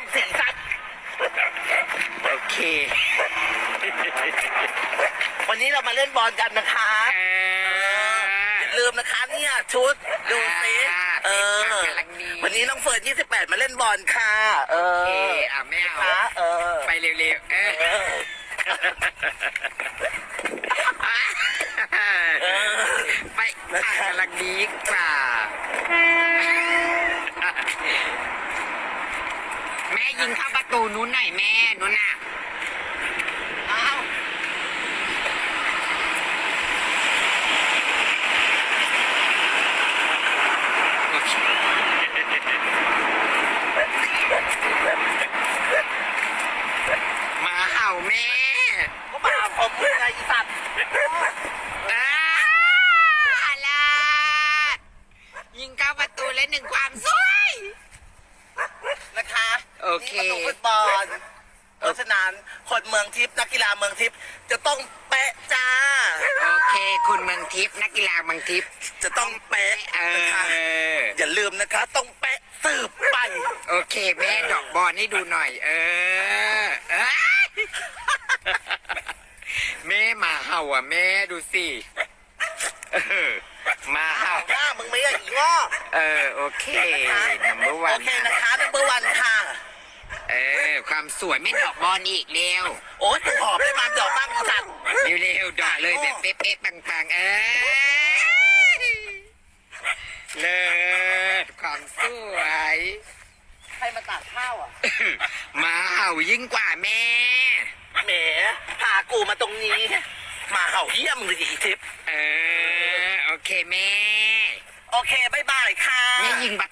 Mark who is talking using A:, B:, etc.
A: มสีสัน
B: โอเค
A: วันนี้เรามาเล่นบอลกันนะคะ
B: อ
A: ย่าลืมนะคะเนี่ยชุดดูสิเออ วันนี้น้องเฟิร์นปดมาเล่นบอลค่ะ เอ
B: เอ
A: อะ
B: ไม่เอาไปเร็วๆไปอ่กำลังดีกว่า แม่ยิงเข้าประตูนู้นหน่อยแม่นู้นน่ะ
A: อ้าว
B: หมาเห่าแม่
A: ก็มาผมมึงไงอีสัตว์
B: อ้าอะไรยิงเข้าประตูและหนึ่งความสวย
A: นะคะ
B: โอเค
A: นี่ประตูฟุตบอลเพราะฉะนั้นคนเมืองทิพย์นักกีฬาเมืองทิพย์จะต้องเป๊ะจ้า
B: โอเค คุณเมืองทิพย์นักกีฬาเมืองทิพย์
A: จะต้องเป๊ะ
B: เอ
A: นะคะ
B: อ
A: อย่าลืมนะคะ ต้องเป๊ะสืบไป
B: โอเค แม่ดอกบอลให้ดูหน่อย เออเอ้ยแม่หมาเห่าอะ แม่ดูสิเออหมาเห่า
A: หน้ามึงไม่ใช่อีง้อ
B: เออ โอเค นัมเบอร์วั
A: โอน เคนะคะนัมเบอร์วันค่ะ
B: เออ ความสวยไม่ดอกบอลอีกเร็ว
A: โอ้ยกูหอบได้มาดอกบ้างอีสัตว์
B: เร็วๆดอกเลยแบบเป๊ะๆปังๆเออเลิศความสวย
A: ใครมาตัดข้าวอะ
B: หมาเห่ายิ่งกว่าแม่
A: แหมพากูมาตรงนี้ มาเห่าเยี่ยมเลยอีทิพย์
B: เออ โอเคแม่
A: โอเคบายบายค่ะ
B: แม่ยิงบัต